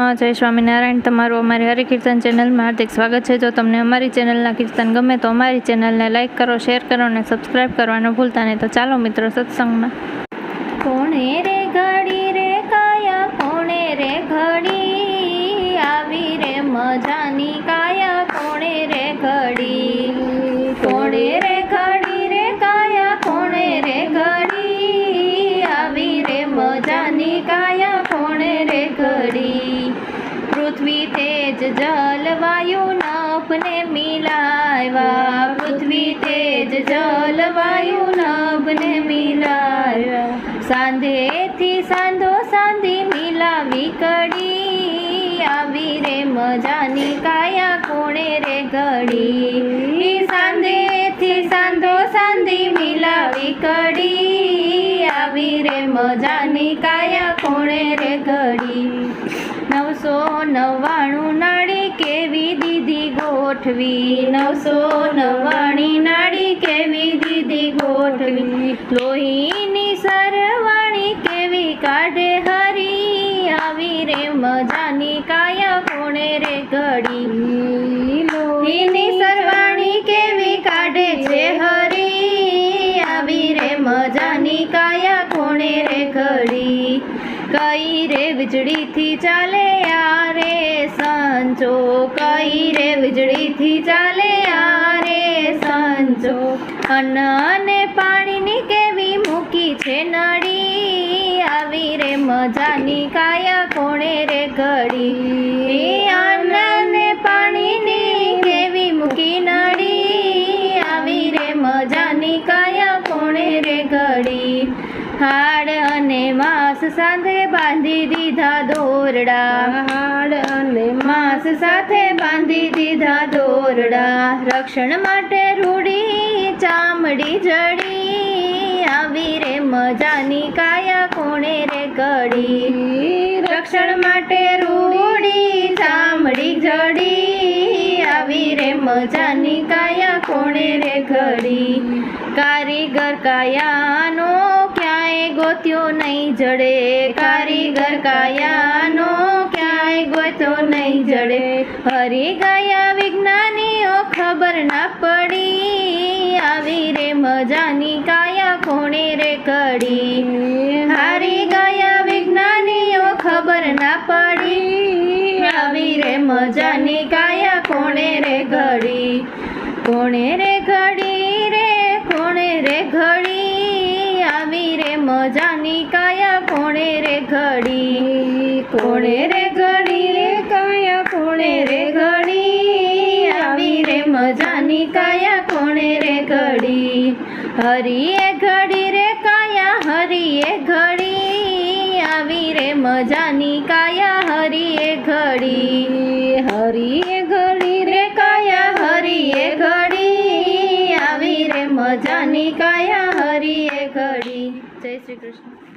જય સ્વામિનારાયણ. તમારું અમારી હરિકીર્તન ચેનલમાં હાર્દિક સ્વાગત છે. જો તમને અમારી ચેનલના કીર્તન ગમે તો અમારી ચેનલને લાઇક કરો, શેર કરો અને સબસ્ક્રાઇબ કરવાનું ભૂલતા નહીં. તો ચાલો મિત્રો, સત્સંગમાં. કોણે તેજ જલ વાયુ નભને મિલાવ્યા. પૃથ્વી તેજ જલ વાયુ નભને મિલાવ્યા. સાંધેથી સાંધો સાંધી મિલાવી કડી આવી રે મજાની કાયા કોણે રે ઘડી. સાંધેથી સાંધો સાંધી મિલાવી કડી આવી રે મજાની કાયા કોણે રે ઘડી. નવસો નવ્વાણું દીધી ગોઠવી નવસો નવ્વાણી નાડી કેવી દીધી ગોઠવી? લોહીની સરવાણી કેવી કાઢે હરી? આવી રે મજાની કાયા કોણે રે ઘડી? લોહીની સરવાણી કેવી કાઢે છે હરી? આવી રે મજાની કાયા કોણે રે ઘડી? કઈ રે વીજળીથી ચાલે આ રે સંચો કઈ રે વીજળીથી ચાલે આ રે સાંચો અન્ન અને પાણીની કેવી મૂકી છે નડી આવી રે મજાની કાયા કોણે રે ઘડી? અન્ન અને પાણીની કેવી મૂકી નડી આવી રે મજાની કાયા કોણે રે ઘડી? હાડ અને માંસ સાંધે બાંધી દીધા દોરડા. હાડ અને સાથે બાંધી દીધા દોરડા. રક્ષણ માટે રૂડી, ચામડી જડી. આવી રે મજાની કાયા કોણે રે ઘડી? રક્ષણ માટે રૂડી, ચામડી જડી. આવી રે મજાની કાયા કોણે રે ઘડી? કારીગર કાયાનો ક્યાંય ગોત્યો નહીં જડે. કારીગર કાયાનો નહીં જડે. હરી ગયા વિજ્ઞાનીઓ ખબર ના પડી. આવી રે મજાની કાયા કોણે રે ઘડી? હારી ગયા વિજ્ઞાનીઓ ખબર ના પડી. આવી રે મજાની કાયા કોણે રે ઘડી? કોણે રે ઘડી રે? કોણે રે ઘડી? આવી રે મજાની કાયા કોણે રે ઘડી? કોણે રે ઘડી? રે કોણે રે ઘડી? આવી રે મજાની કાયા કોણે રે ઘડી? હરીએ ઘડી રે કાયા, હરીએ ઘડી. આવી રે મજાની કાયા, હરીએ ઘડી. હરીએ ઘડી રે કાયા, હરીએ ઘડી. આવી રે મજાની કાયા, હરીએ ઘડી. જય શ્રી કૃષ્ણ.